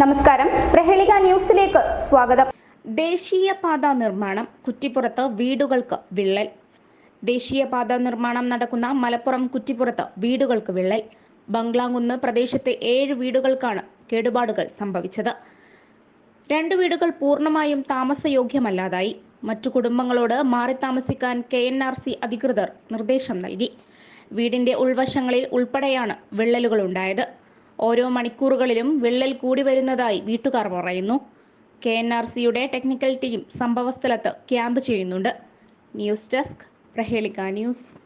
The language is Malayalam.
നമസ്കാരം. പ്രഹേളിക ന്യൂസിലേക്ക് സ്വാഗതം. ദേശീയപാത നിർമ്മാണം കുറ്റിപ്പുറത്ത് വീടുകൾക്ക് വിള്ളൽ. ദേശീയപാത നിർമ്മാണം നടക്കുന്ന മലപ്പുറം കുറ്റിപ്പുറത്ത് വീടുകൾക്ക് വിള്ളൽ. ബംഗ്ലാങ്കുന്ന് പ്രദേശത്തെ ഏഴ് വീടുകൾക്കാണ് കേടുപാടുകൾ സംഭവിച്ചത്. രണ്ട് വീടുകൾ പൂർണമായും താമസയോഗ്യമല്ലാതായി. മറ്റു കുടുംബങ്ങളോട് മാറി താമസിക്കാൻ കെ എൻ ആർ സി അധികൃതർ നിർദ്ദേശം നൽകി. വീടിന്റെ ഉൾവശങ്ങളിൽ ഉൾപ്പെടെയാണ് വിള്ളലുകൾ ഉണ്ടായത്. ഓരോ മണിക്കൂറുകളിലും വിള്ളൽ കൂടി വരുന്നതായി വീട്ടുകാർ പറയുന്നു. കെ എൻ ആർ സിയുടെ ടെക്നിക്കൽ ടീം സംഭവസ്ഥലത്ത് ക്യാമ്പ് ചെയ്യുന്നുണ്ട്. News desk Prahelika news.